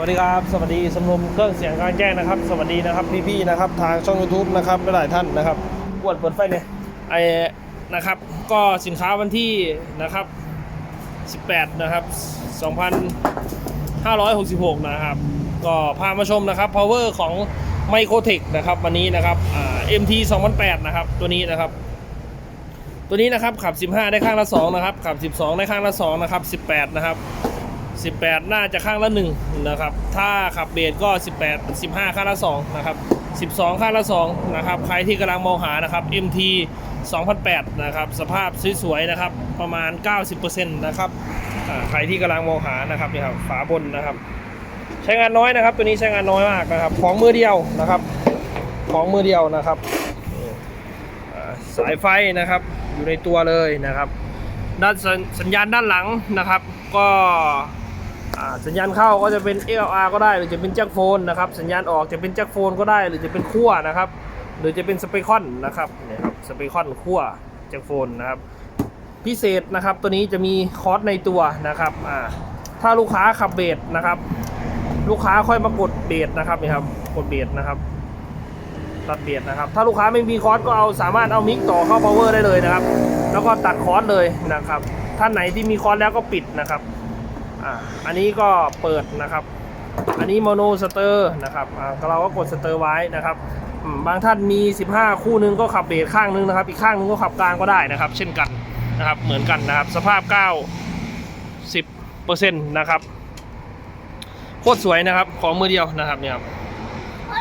วัสดีครับ สวัสดีสำรวมเครื่องเสียงกลางแจ้งนะครับ สวัสดีนะครับพี่ๆนะครับ ทางช่อง YouTube นะครับหลายท่านนะครับกวดเปิดไฟเนี่ยไอ้นะครับ ก็สินค้าวันที่นะครับ 18 นะครับ 2566 นะครับ ก็พามาชมนะครับ power ของ Microtech นะครับวันนี้นะครับอ่า MT 2008 นะครับ ตัวนี้นะครับ ตัวนี้นะครับขับ 15 ได้ข้างละ 2 นะครับ ขับ 12 ได้ข้างละ 2 นะครับ 18 นะครับ 18 น่าจะข้างละ1นะครับ ถ้าขับเบสก็ 18 15 ข้างละ2นะครับ 12 ข้างละ2นะครับ ใครที่กำลังมองหานะครับ MT 2008 นะครับ สภาพสวยๆนะครับ ประมาณ 90%นะครับ ใครที่กำลังมองหานะครับนี่ครับฝาบนนะครับ ใช้งานน้อยนะครับ ตัวนี้ใช้งานน้อยมากนะครับ ของมือเดียวนะครับ ของมือเดียวนะครับสายไฟนะครับ อยู่ในตัวเลยนะครับด้านสัญญาณด้านหลังนะครับ ก็ สัญญาณเข้าก็จะเป็น LR ก็ได้หรือจะเป็นแจ็คโฟนนะครับ สัญญาณออกจะเป็นแจ็คโฟนก็ได้หรือจะเป็นขั้วนะครับ หรือจะเป็นสเปคอนนะครับนี่ครับสเปคอนขั้วแจ็คโฟนนะครับ พิเศษนะครับ ตัวนี้จะมีคอร์สในตัวนะครับอ่าถ้าลูกค้าขับเบสนะครับ ลูกค้าค่อยมากดเบสนะครับนี่ครับกดเบสนะครับตัดเบียดนะครับ ถ้าลูกค้าไม่มีคอร์สก็เอาสามารถเอามิกต่อเข้า power ได้เลยนะครับ แล้วก็ตัดคอร์สเลยนะครับท่านไหนที่มีคอร์สแล้วก็ปิดนะครับ อ่าอันนี้ก็เปิดนะครับ อันนี้โมโนสเตอร์นะครับอ่าเราก็กดสเตอร์ไว้นะครับบางท่านมี 15 คู่นึงก็ขับเบสข้างนึงนะครับ อีกข้างนึงก็ขับกลางก็ได้นะครับ เช่นกันนะครับเหมือนกันนะครับ สภาพ 9 10%นะครับโคตรสวยนะครับของมือเดียวนะครับเนี่ยครับ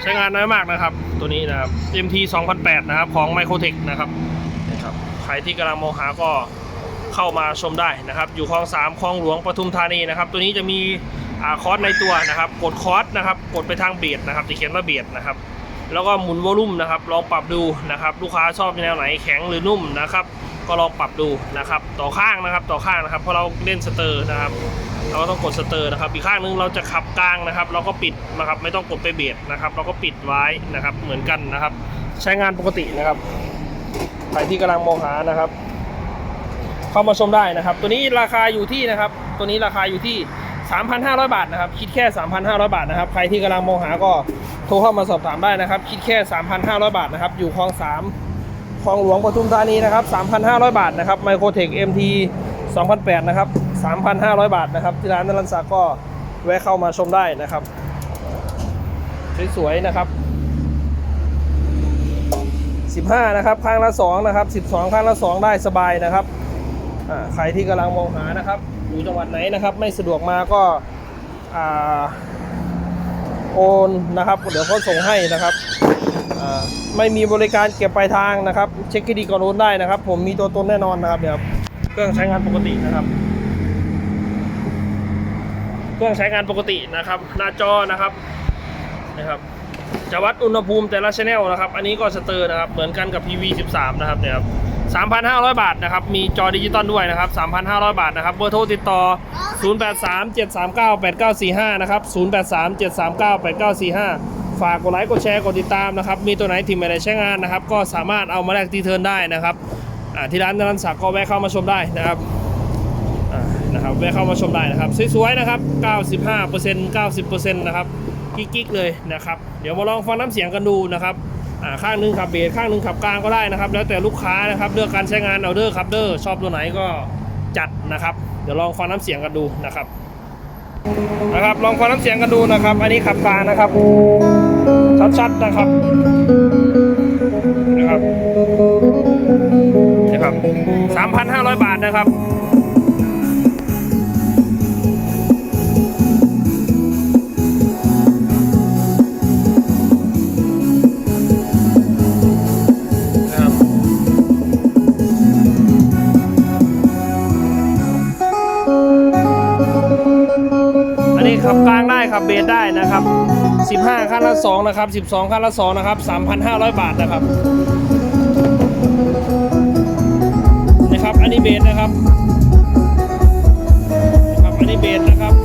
ใช้งานน้อยมากนะครับ ตัวนี้นะครับ MT 2008 นะครับ ของ Microtech นะครับนะครับใครที่กำลังมองหาก็ เข้ามาชมได้นะครับ อยู่คลอง3คลองหลวงปทุมธานีนะครับ ตัวนี้จะมีอคอร์สในตัวนะครับ กดคอร์สนะครับ กดไปทางเบียดนะครับจะเขียนว่าเบียดนะครับแล้วก็หมุนวอลลุ่มนะครับ ลองปรับดูนะครับ ลูกค้าชอบแนวไหนแข็งหรือนุ่มนะครับ ก็ลองปรับดูนะครับ ต่อข้างนะครับ ต่อข้างนะครับเพราะเราเล่นสเตอร์นะครับ เราก็ต้องกดสเตอร์นะครับ อีกข้างนึงเราจะขับกลางนะครับ เราก็ปิดนะครับ ไม่ต้องกดไปเบียดนะครับ เราก็ปิดไว้นะครับ เหมือนกันนะครับ ใช้งานปกตินะครับใครที่กำลังมองหานะครับ เข้ามาชมได้นะครับ ตัวนี้ราคาอยู่ที่นะครับ ตัวนี้ราคาอยู่ที่ 3,500 บาทนะครับ คิดแค่ 3,500 บาทนะครับ ใครที่กำลังมองหาก็โทรเข้ามาสอบถามได้นะครับ คิดแค่ 3,500 บาทนะครับ อยู่คลอง 3 คลองหลวงปทุมธานีนะครับ 3,500 บาทนะครับ Microtech MT 2008 นะครับ 3,500 บาทนะครับ ที่ร้านนรันศักดิ์ก็แวะเข้ามาชมได้นะครับ สวยๆนะครับ15 นะครับ ข้างละ 2 นะครับ 12 ข้างละ 2 ได้สบายนะครับ ใครที่กำลังมองหานะครับ อยู่จังหวัดไหนนะครับ ไม่สะดวกมาก็โอนนะครับ เดี๋ยวเขาส่งให้นะครับไม่มีบริการเก็บปลายทางนะครับ เช็คให้ดีก่อนโอนได้นะครับ ผมมีตัวตนแน่นอนนะครับเดี๋ยวเครื่องใช้งานปกตินะครับ เครื่องใช้งานปกตินะครับ หน้าจอนะครับนะครับ จะวัดอุณหภูมิแต่ละชแนลนะครับ อันนี้ก็สเตอร์นะครับ เหมือนกันกับ PV 13 นะครับเนี่ยครับ 3,500 บาทนะครับ มีจอดิจิตอลด้วยนะครับ 3,500 บาทนะครับ เบอร์โทรติดต่อ 0837398945 นะครับ 0837398945 ฝากกดไลค์ กดแชร์ กดติดตามนะครับ มีตัวไหนที่ไม่ได้ใช้งานนะครับ ก็สามารถเอามาแลกตีเทิร์นได้นะครับที่ร้านนันศักดิ์ก็แวะเข้ามาชมได้นะครับนะครับ แวะเข้ามาชมได้นะครับ สวยๆ นะครับ 95% 90%นะครับ กิ๊กๆ เลยนะครับ เดี๋ยวมาลองฟังน้ำเสียงกันดูนะครับ ข้างหนึงขับเบสข้างหนึงขับกลางก็ได้นะครับ แล้วแต่ลูกค้านะครับเลือกการใช้งานเอาเดอร์ครับเดอร์ชอบตัวไหนก็จัดนะครับ เดี๋ยวลองฟังน้ำเสียงกันดูนะครับนะครับลองฟังน้ำเสียงกันดูนะครับ อันนี้ขับกลางนะครับ ชัดๆนะครับนะครับนะครับ3,500 บาทนะครับ ขับเบสได้นะครับ 15ขั้นละ2นะครับ12ขั้นละ2นะครับ3,500 บาทนะครับนะครับอันนี้เบสนะครับนะครับอันนี้เบสนะครับนะครับ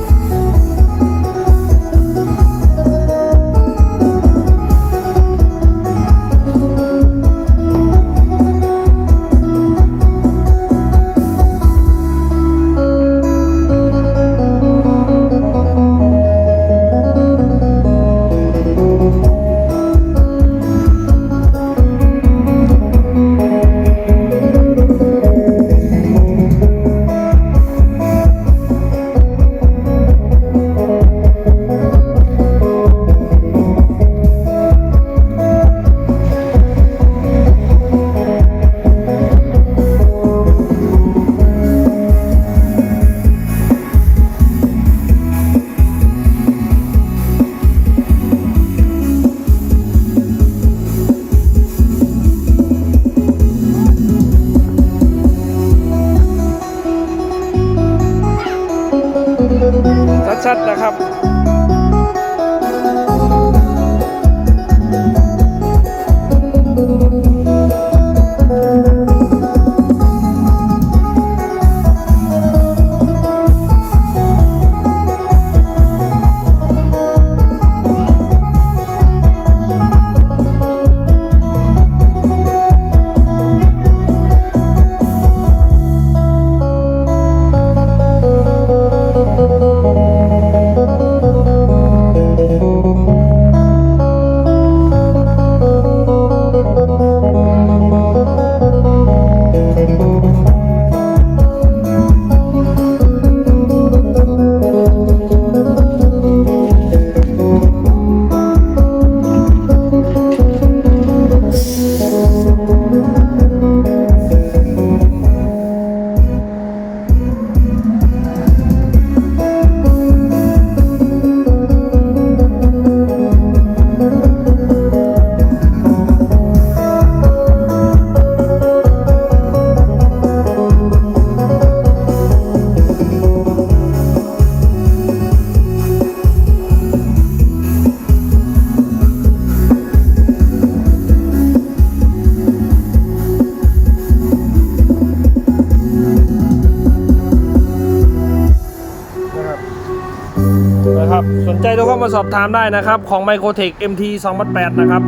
มาสอบถามได้นะครับ ของ Microtech MT 2008 นะครับ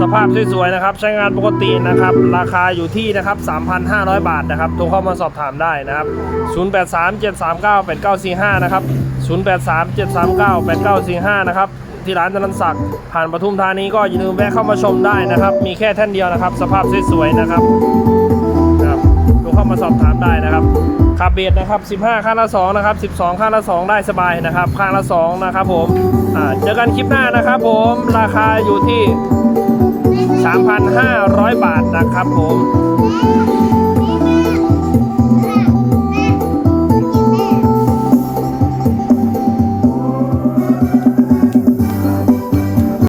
สภาพสวยๆนะครับ ใช้งานปกตินะครับ ราคาอยู่ที่นะครับ 3,500 บาทนะครับโทรเข้ามาสอบถามได้นะครับ 0837398945 นะครับ 0837398945 นะครับ ที่ร้านจนันศักดิ์ผ่านปทุมธานีก็อย่าลืมแวะเข้ามาชมได้นะครับ มีแค่แท่านเดียวนะครับ สภาพสวยๆนะครับครับโทรเข้ามาสอบถามได้นะครับขับเบสนะครับ 15 ข้างละ 2 นะครับ 12 ข้างละ 2 ได้สบายนะครับ ข้างละ 2 นะครับผม เจอกันคลิปหน้านะครับผมราคาอยู่ที่ 3,500 บาทนะครับผม